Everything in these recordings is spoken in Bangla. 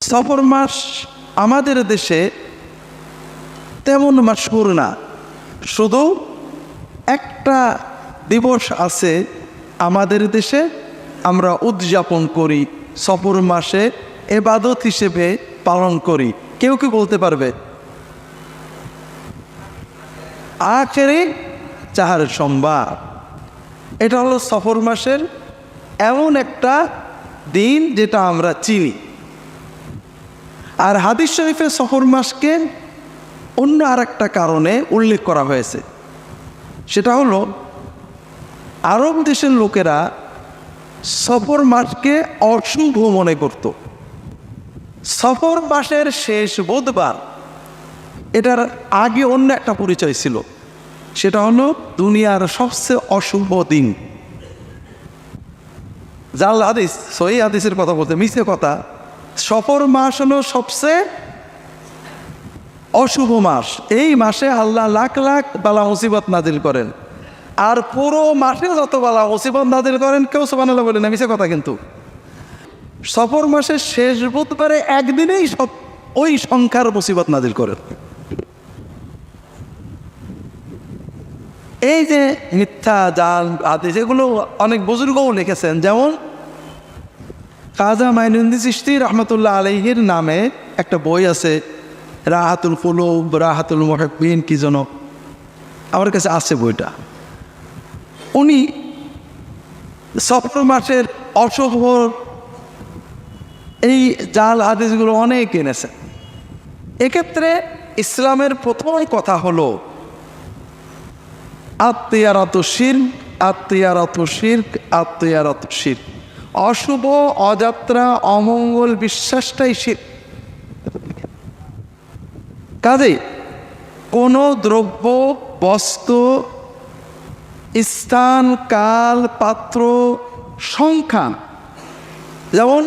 সফর মাস আমাদের দেশে তেমন মাসহুর না। শুধু একটা দিবস আছে আমাদের দেশে, আমরা উদযাপন করি, সফর মাসে এবাদত হিসেবে পালন করি। কেউ কি বলতে পারবে? আখেরে চাহার সোমবার। এটা হলো সফর মাসের এমন একটা দিন যেটা আমরা চিনি। আর হাদিস শরীফে সফর মাসকে অন্য আর একটা কারণে উল্লেখ করা হয়েছে। সেটা হলো, আরব দেশের লোকেরা সফর মাসকে অশুভ মনে করত। সফর মাসের শেষ বুধবার, এটার আগে অন্য একটা পরিচয় ছিল। সেটা হলো, দুনিয়ার সবচেয়ে অশুভ দিন। জাল হাদিস, সহি হাদিসের কথা বলতে মিছে কথা সফর মাস হলো সবচেয়ে অশুভ মাস। এই মাসে আল্লাহ লাখ লাখ বালা মুসিবত নাজিল করেন। আর পুরো মাসে যত বালা মুসিবত নাজিল করেন, কেউ সবানাল্লাহ বলে না, মিছে কথা কিন্তু। সফর মাসের শেষ বুধবারে একদিনেই সব ওই সংখ্যার মুসিবত নাজিল করেন। এই যে মিথ্যা, জাল আদেশ এগুলো অনেক বুজুর্গও লিখেছেন, যেমন কাজা মাইনুদ্দিন চিস্তি রহমতুল্লাহ আলহির নামে একটা বই আছে, রাহাতুল ফুলুব রাহাতুল মহাবিন কি যেন। আমার কাছে আছে বইটা। উনি সফর মাসের অশুভ এই জাল আদেশগুলো অনেক এনেছেন। এক্ষেত্রে ইসলামের প্রথম কথা হলো আত্মীয়ারত শির আত্মীয়ারত শির আত্মীয়ারত শির অশুভ, অযাত্রা, অমঙ্গল, বিশ্বাসটাই শির কাজে কোনো দ্রব্য, বস্তু, স্থান, কাল, পাত্র, সংখ্যা যেমন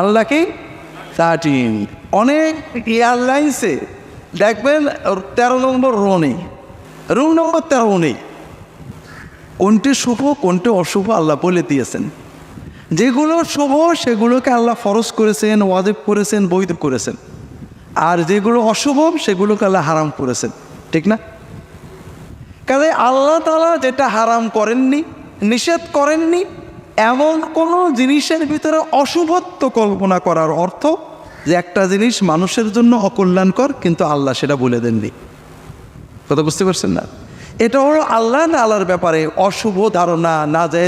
আল্লাহকে থার্টিন অনেক এয়ারলাইন্সে দেখবেন তেরো নম্বর রো নেই। রুম নম্বর তেরো নেই। কোনটি শুভ, কোনটি অশুভ আল্লাহ বলে দিয়েছেন। যেগুলো শুভ, সেগুলোকে আল্লাহ ফরজ করেছেন, ওয়াজেব করেছেন, বৈধ করেছেন। আর যেগুলো অশুভ, সেগুলোকে আল্লাহ হারাম করেছেন। ঠিক না? কাজে আল্লাহ তালা যেটা হারাম করেননি, নিষেধ করেননি, এমন কোনো জিনিসের ভিতরে অশুভত্ব কল্পনা করার অর্থ যে একটা জিনিস মানুষের জন্য অকল্যাণকর, কিন্তু আল্লাহ সেটা বলে দেননি। কথা বুঝতে পারছেন না? এটা হলো আল্লাহ না আল্লাহর ব্যাপারে অশুভ ধারণা না যায়